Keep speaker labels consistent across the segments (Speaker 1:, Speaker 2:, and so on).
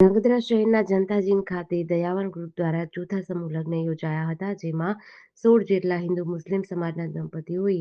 Speaker 1: ધ્રાંગધ્રા શહેરના જનતાજીન ખાતે દયાવાન ગ્રુપ દ્વારા ચોથા સમૂહ લગ્ન યોજાયા હતા, જેમાં સોળ જેટલા હિન્દુ મુસ્લિમ સમાજના દંપતીઓએ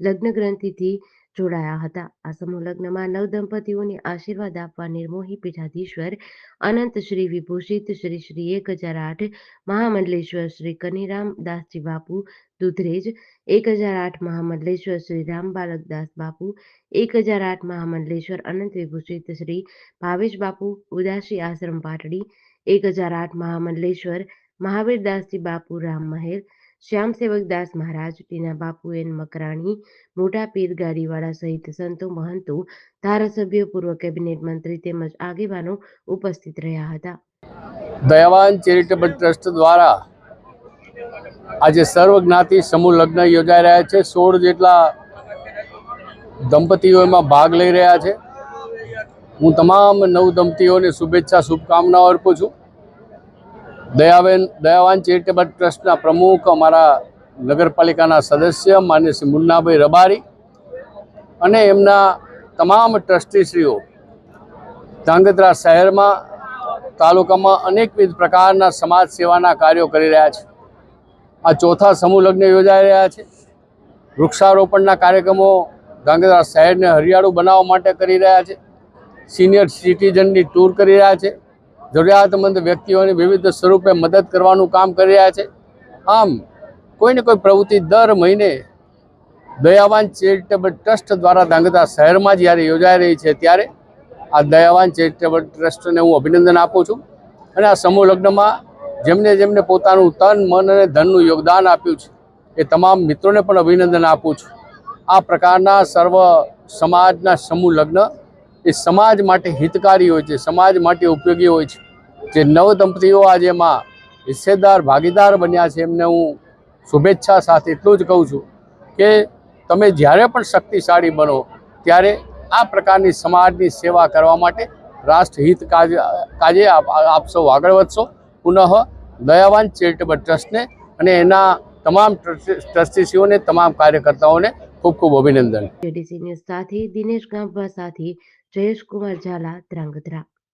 Speaker 1: લગ્ન ગ્રંથિથી જોડાયા હતા. આ સમૂહ લગ્નમાં નવ દંપતીઓને આશીર્વાદ આપવા નિર્મોહી પીઠાધીશ્વર, અનંત શ્રી વિભૂષિત, શ્રી શ્રી એક હજાર આઠ, મહામંડલેશ્વર શ્રી કનીરામ દાસજી બાપુ દુધરેજ એક હજાર આઠ, મહામંડલેશ્વર શ્રી રામબાલકદાસ બાપુ એક હજાર આઠ, મહામંડલેશ્વર અનંત વિભૂષિત શ્રી ભાવેશ બાપુ, ઉદાસી આશ્રમ પાટડી એક હજાર આઠ, મહામંડલેશ્વર મહાવીરદાસજી બાપુ, રામ મહેલ શ્યામ સેવક મહારાજ ટીના બાપુ એન મકરાણી, મોટા પીર ગાડીવાળા સહિત સંતો મહંતો, ધારાસભ્ય, પૂર્વ કેબિનેટ મંત્રી તેમજ આગેવાનો ઉપસ્થિત રહ્યા હતા.
Speaker 2: દયાવાન ચેરિટેબલ ટ્રસ્ટ દ્વારા આજે સર્વ જ્ઞાતિ સમૂહ લગ્ન યોજાઈ રહ્યા છે. સોળ જેટલા દંપતીઓ એમાં ભાગ લઈ રહ્યા છે. હું તમામ નવ દંપતીઓને શુભેચ્છા, શુભકામનાઓ અર્પું છું. દયાવેન દયાવાન ચેરિટેબલ ટ્રસ્ટના પ્રમુખ અમારા નગરપાલિકાના સદસ્ય માન્ય શ્રી મુન્નાભાઈ રબારી અને એમના તમામ ટ્રસ્ટીશ્રીઓ ધાંગધ્રા શહેરમાં, તાલુકામાં અનેકવિધ પ્રકારના સમાજ સેવાના કાર્યો કરી રહ્યા છે. આ ચોથા સમૂહ લગ્ન યોજાઈ રહ્યા છે. વૃક્ષારોપણના કાર્યક્રમો ધાંગધ્રા શહેરને હરિયાળું બનાવવા માટે કરી રહ્યા છે. સિનિયર સિટીઝનની ટૂર કરી રહ્યા છે. જરૂરિયાતમંદ વ્યક્તિઓને વિવિધ સ્વરૂપે મદદ કરવાનું કામ કરી રહ્યા છે. આમ, કોઈને કોઈ પ્રવૃત્તિ દર મહિને દયાવાન ચેરિટેબલ ટ્રસ્ટ દ્વારા ધાંગધ્રા શહેરમાં જ્યારે યોજાઈ રહી છે ત્યારે આ દયાવાન ચેરિટેબલ ટ્રસ્ટને હું અભિનંદન આપું છું અને આ સમૂહ લગ્નમાં જેમને જેમને પોતાનું તન, મન અને ધનનું યોગદાન આપ્યું છે, એ તમામ મિત્રોને પણ અભિનંદન આપું છું. આ પ્રકારના સર્વ સમાજના સમૂહ લગ્ન એ સમાજ માટે હિતકારી હોય છે, સમાજ માટે ઉપયોગી હોય છે. જે નવ દંપતીઓ આજે એમાં હિસ્સેદાર, ભાગીદાર બન્યા છે એમને હું શુભેચ્છા સાથે એટલું જ કહું છું કે તમે જ્યારે પણ શક્તિશાળી બનો ત્યારે આ પ્રકારની સમાજની સેવા કરવા માટે રાષ્ટ્રહિત કાજે કાજે આપ સૌ આગળ વધશો. પુનઃ દયાવાન ચેરિટેબલ ટ્રસ્ટને અને એના તમામ ટ્રસ્ટીસીઓને, તમામ કાર્યકર્તાઓને ખૂબ ખૂબ અભિનંદન.
Speaker 1: જેડીસી ન્યૂઝ સાથે દિનેશ ગાંભા સાથે જયેશ કુમાર ઝાલા ધ્રાંગધ્રા.